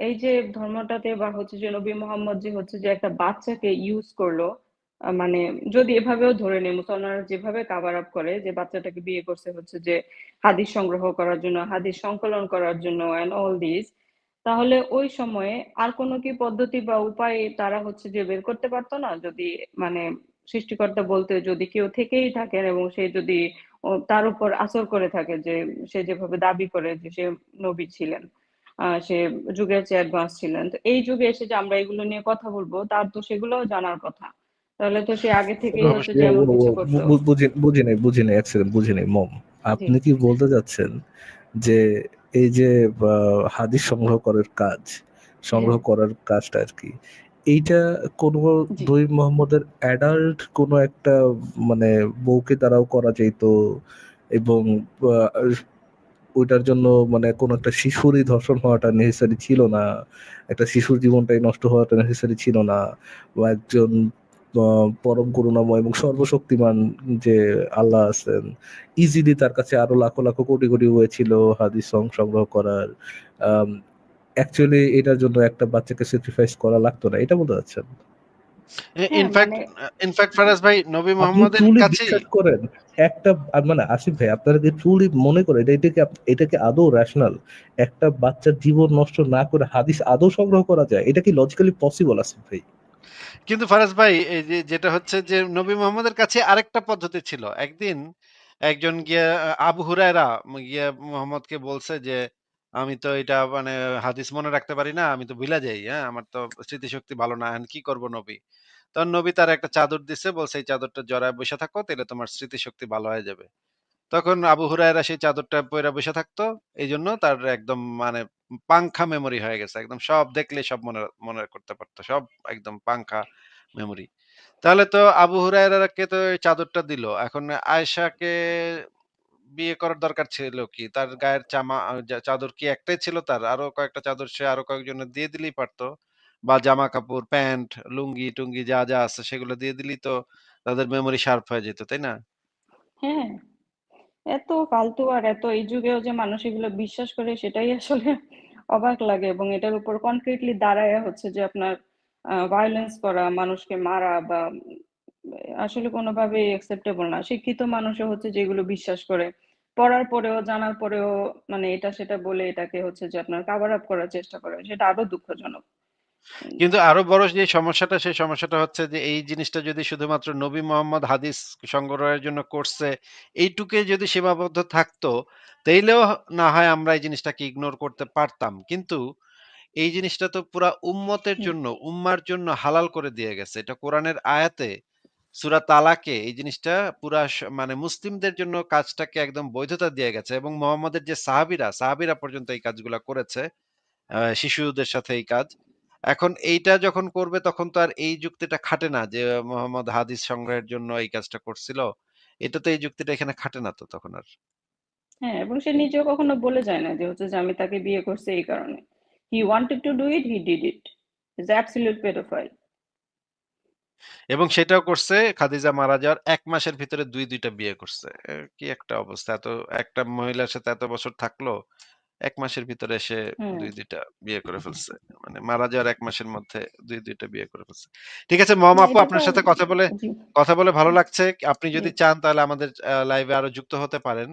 এই যে ধর্মটাতে বা হচ্ছে যে নবী মোহাম্মদ যে হচ্ছে যে একটা বাচ্চাকে ইউজ করল মানে যদি এভাবেও ধরে নেই মুসলমানরা যেভাবে কাভার আপ করে যে বাচ্চাটাকে বিয়ে করছে হচ্ছে যে হাদিস সংগ্রহ করার জন্য, হাদিস সংকলন করার জন্য অ্যান্ড অল দিস তাহলে ওই সময়ে আর কোন কি পদ্ধতি বা উপায় তারা হচ্ছে যে বের করতে পারতো না? যদি মানে সৃষ্টিকর্তা বলতে যদি কেউ থেকেই থাকেন এবং সে যদি তার উপর আসর করে থাকে যে সে যেভাবে দাবি করে যে সে নবী ছিলেন। সে যুগের চেয়ে অ্যাডভান্স ছিলেন। তো এই যুগে এসে যে আমরা এগুলো নিয়ে কথা বলব তার তো সেগুলোও জানার কথা। তাহলে তো সে আগে থেকেই হচ্ছে যে এমন কিছু করত। বুঝি নাই, বুঝি নাই। এক বুঝি নাই মম। আপনি কি বলতে চাচ্ছেন যে এই যে হাদিস সংগ্রহ করার কাজ, সংগ্রহ। করার কাজটা আর কি এইটা কোন দুই মোহাম্মদের অ্যাডাল্ট কোন একটা মানে বউকে দ্বারাও করা যেত এবং ওইটার জন্য মানে কোন একটা শিশুরই ধর্ষণ হওয়াটা নেসেসারি ছিল না। একটা শিশুর জীবনটাই নষ্ট হওয়াটা নেসেসারি ছিল না। বা একজন পরম করুণাময় এবং সর্বশক্তিমান যে আল্লাহ আছেন, ইজিলি তার কাছে আরও লাখো, লাখো কোটি, কোটি ওয়ে ছিল হাদিস সং সংগ্রহ করার। অ্যাকচুয়ালি এটার জন্য একটা বাচ্চাকে স্যাক্রিফাইস করা লাগতো না। এটা বলতে চাচ্ছেন? এ ইনফেক্ট আ ইনফেক্ট ফারাজ ভাই নবী মোহাম্মদের ট্রুলি করেন? একটা মানে আসিফ ভাই আপনারা কি ট্রুলি মনে করেন এটা এটা কি আপ এটা কি আদৌ রেশনাল? একটা বাচ্চার জীবন নষ্ট না করে হাদিস আদৌ সংগ্রহ করা যায়? এটা কি লজিক্যালি পসিবল আসিফ ভাই? কিন্তু ফারাজ ভাই এই যে যেটা হচ্ছে যে নবী মোহাম্মদের কাছে আরেকটা পদ্ধতি ছিল। একদিন একজন গিয়া আবু হুরায়রা গিয়া মোহাম্মদকে বলছে যে, "আমি তো এটা মানে হাদিস মনে রাখতে পারি না। আমি তো ভুইলা যাই। হ্যাঁ? আমার তো স্মৃতিশক্তি ভালো না। কি করব নবী?" তখন নবী তার একটা চাদর দিছে। বলছে, "এই চাদরটা জড়ায় বইসা থাকো তাইলে তোমার স্মৃতিশক্তি ভালো হয়ে যাবে।" তখন আবু হুরায়রা সেই চাদরটা পইড়া বইসা থাকতো। এইজন্য তার একদম মানে পাংখা মেমোরি হয়ে গেছে। একদম সব দেখলে সব মনে মনে করতে পারত। সব একদম পাংখা মেমোরি। তাহলে তো আবু হুরায়রাকে তো এই চাদরটা দিল। এখন আয়েশাকে বিয়ে করার দরকার ছিল কি? তার গায়ের চামা চাদর কি একটাই ছিল তার? আরও কয়েকটা চাদর সে আরও কয়েকজনের দিয়ে দিলেই পারত। বা জামা-কাপড়, প্যান্ট, লুঙ্গি-টুঙ্গি যা, যা আছে সেগুলো দিয়ে দিলেই তো তাদের মেমোরি শার্প হয়ে যেত, তাই না? হ্যাঁ। এত ফালতু আর এত এই যুগেও যে মানুষ এগুলো বিশ্বাস করে সেটাই আসলে অবাক লাগে এবং এটার উপর কনক্রিটলি দাঁড়ায়া হচ্ছে যে আপনার ভায়োলেন্স করা, মানুষকে মারা বা আসলে কোনভাবেই অ্যাকসেপ্টেবল না। শিক্ষিত মানুষও হচ্ছে যে এগুলো বিশ্বাস করে। পড়ার পরেও, জানার পরেও মানে এটা সেটা বলে এটাকে হচ্ছে যে আপনার কাভার আপ করার চেষ্টা করে। সেটা আরও দুঃখজনক। কিন্তু আরও বড় যে সমস্যাটা সেই সমস্যাটা হচ্ছে যে এই জিনিসটা যদি শুধুমাত্র নবী মোহাম্মদ হাদিস সংগ্রহের জন্য করছে, এইটুকুই যদি সীমাবদ্ধ থাকতো, তাইলেও না হয় আমরা এই জিনিসটাকে ইগনোর করতে পারতাম। কিন্তু এই জিনিসটা তো পুরা উম্মতের জন্য, উম্মার জন্য হালাল করে দিয়ে গেছে। এটা কোরআনের আয়াতে সূরা তালাকে এই জিনিসটা পুরা মানে মুসলিমদের জন্য কাজটাকে একদম বৈধতা দিয়ে গেছে এবং মোহাম্মদের যে সাহাবীরা, সাহাবীরা পর্যন্ত এই কাজগুলা করেছে। শিশুদের সাথে এই কাজ। এখন এইটা যখন করবে তখন তো আর এই যুক্তিটা খাটে না যে মোহাম্মদ হাদিস সংগ্রহের জন্য এই কাজটা করছিল। এটা তো এই যুক্তিটা এখানে খাটে না তো তখন আর। হ্যাঁ, এবং সে নিজেও কখনো বলে যায় না যে হচ্ছে যে আমি তাকে বিয়ে করছি এই কারণে। He wanted to do it, he did it. He's absolute pedophile. এবং সেটাও করছে খাদিজা মারা যাওয়ার ১ মাসের ভিতরে ২-২ টা বিয়ে করছে। কি একটা অবস্থা! এত একটা মহিলার সাথে এত বছর থাকল। এক মাসের ভিতরে সে দুই ২-২ বিয়ে করে ফেলছে। মানে মারা যাওয়ার এক মাসের মধ্যে দুই দুইটা বিয়ে করে ফেলছে। ঠিক আছে মম আপু আপনার সাথে কথা বলে কথা বলে ভালো লাগছে। আপনি যদি চান তাহলে আমাদের লাইভে আরও যুক্ত হতে পারেন।